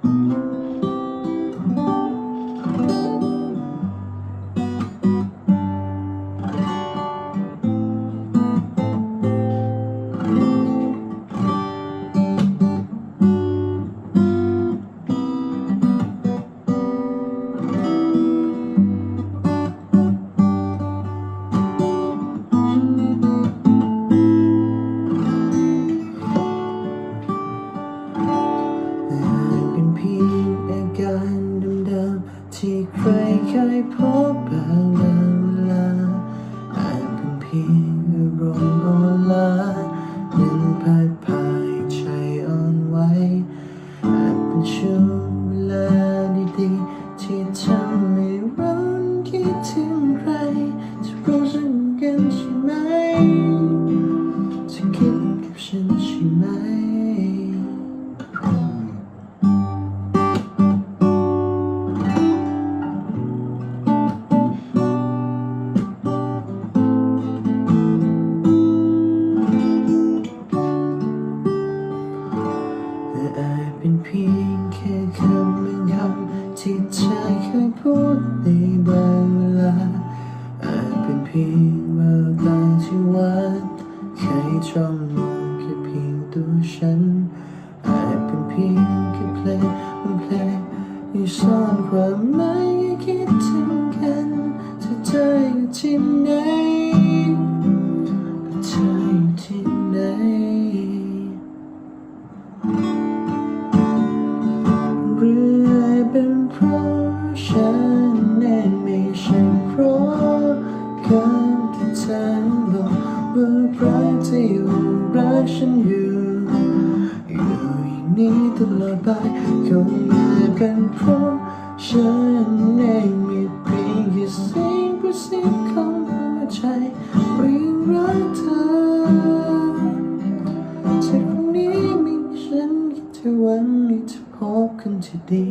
เป็ ที่ใครเคยพบบางเวลาอาจเป็นเพียงอารมณ์อ่อนล้ายังพัดพา เป็นเพียงแค่คำบางคำที่เธอเคยพูดในบางเวลาอาจเป็นเพียงแววตาที่หวานเคยจ้องมองแค่เพียงตัวฉันอาจเป็นเพียงแค่เพลงบางเพลงที่ซ่อนความหมาย ราะฉันเองไม่ใช่เพราะคำที่เธอบอกว่ารักเธออยู่รักฉันอยู่อยู่อย่างนี้ตลอดไปคงอาจเป็นเพราะฉันเองมีเพียงแค่สียงกระซิบของหัวใจว่ยังรักเธอจากตรงนี้มีฉันคิดถึงวันนี้จะพบกันที่ดี